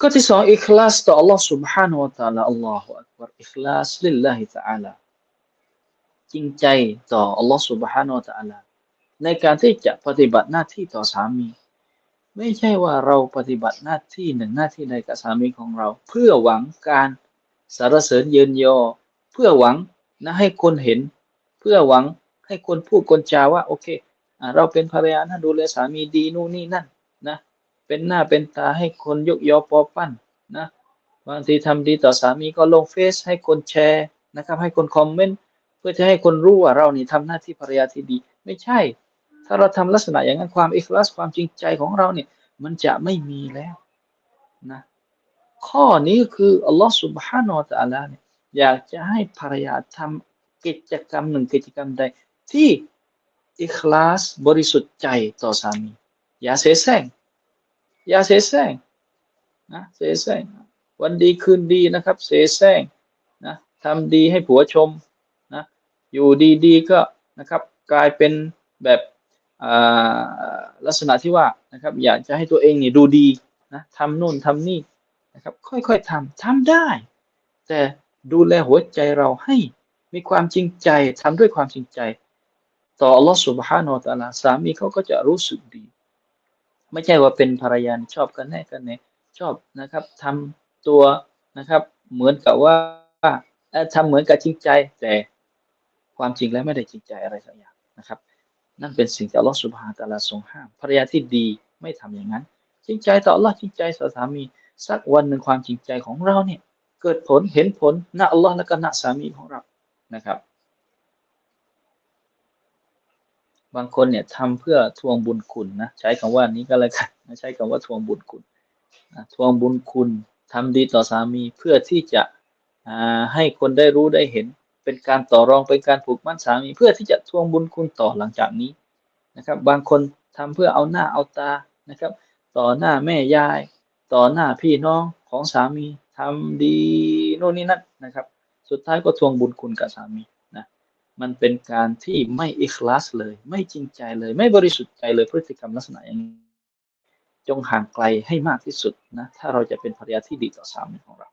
ก็ที่สองอิคลาสต่อ Allah Subhanahu wa Taala Allah Akbar อิคลาสลิลลาฮิ Taala จริงใจต่อ Allah Subhanahu wa Taala ในการที่จะปฏิบัติหน้าที่ต่อสามี ไม่ใช่ว่าเราปฏิบัติหน้าที่หนึ่งหน้าที่ใดกับสามีของเรา เพื่อหวังการสารเสริญเยินยอ เพื่อหวังนะให้คนเห็น เพื่อหวังให้คนพูดคนจาว่าโอเคเราเป็นภรรยานะดูแลสามีดีนู่นนี่นั่นนะ เป็นหน้าเป็นตาให้คนยกยอปอปั้นนะบางทีทำดีต่อสามีก็ลงเฟซให้คนแชร์นะครับให้คนคอมเมนต์เพื่อจะให้คนรู้ว่าเรานี่ทำหน้าที่ภรรยาที่ดี ไม่ใช่ ถ้าเราทำลักษณะอย่างนั้นความอิคลาสความจริงใจของเราเนี่ยมันจะไม่มีแล้วนะข้อนี้คืออัลลอฮฺสุบฮานาอัลลอฮฺเนี่ยอยากจะให้ภรรยาทำกิจกรรมหนึ่งกิจกรรมใดที่อิคลาสบริสุทธิ์ใจต่อสามี อย่าเสแสร้ง อย่าเสแสร้งนะเสแสร้งวันดีคืนดีนะครับ เสแสร้งนะทำดีให้ผัวชมนะอยู่ดีๆก็นะครับกลายเป็นแบบลักษณะที่ว่านะครับ อยากจะให้ตัวเองนี่ดูดีนะทำนู่นทำนี่นะครับ ค่อยๆทำทำได้ แต่ดูแลหัวใจเราให้มีความจริงใจทำด้วยความจริงใจ ต่อ Allah Subhanahu wa Taala สามีเขาก็จะรู้สึกดี ไม่ใช่ว่าเป็นภรรยาชอบกันแน่กันแน่ชอบนะครับทำตัวนะครับ เหมือนกับว่าทำเหมือนกับจริงใจ แต่ความจริงแล้วไม่ได้จริงใจอะไรสักอย่างนะครับ นั่นเป็นสิ่งที่อัลลอฮฺสุบฮานตะลาทรงห้ามภรรยาที่ดีไม่ทำอย่างนั้น จริงใจต่ออัลลอฮ์จริงใจต่อสามีสักวันหนึ่งความจริงใจของเราเนี่ย เกิดผลเห็นผลณอัลลอฮ์และก็ณสามีของเรานะครับ บางคนเนี่ยทำเพื่อทวงบุญคุณนะใช้คำว่านี้ก็แล้วกันใช้คำว่าทวงบุญคุณทวงบุญคุณทำดีต่อสามีเพื่อที่จะให้คนได้รู้ได้เห็น เป็นการต่อรองเป็นการผูกมั่นสามีเพื่อที่จะทวงบุญคุณต่อหลังจากนี้นะครับ บางคนทำเพื่อเอาหน้าเอาตานะครับ ต่อหน้าแม่ยาย ต่อหน้าพี่น้องของสามีทำดีโน่นนี่นั่นนะครับ สุดท้ายก็ทวงบุญคุณกับสามี มันเป็นการที่ไม่อิคลาสเลย ไม่จริงใจเลย ไม่บริสุทธิ์ใจเลยพฤติกรรมลักษณะอย่างนี้จงห่างไกลให้มากที่สุดนะ ถ้าเราจะเป็นภรรยาที่ดีต่อสามีของเรา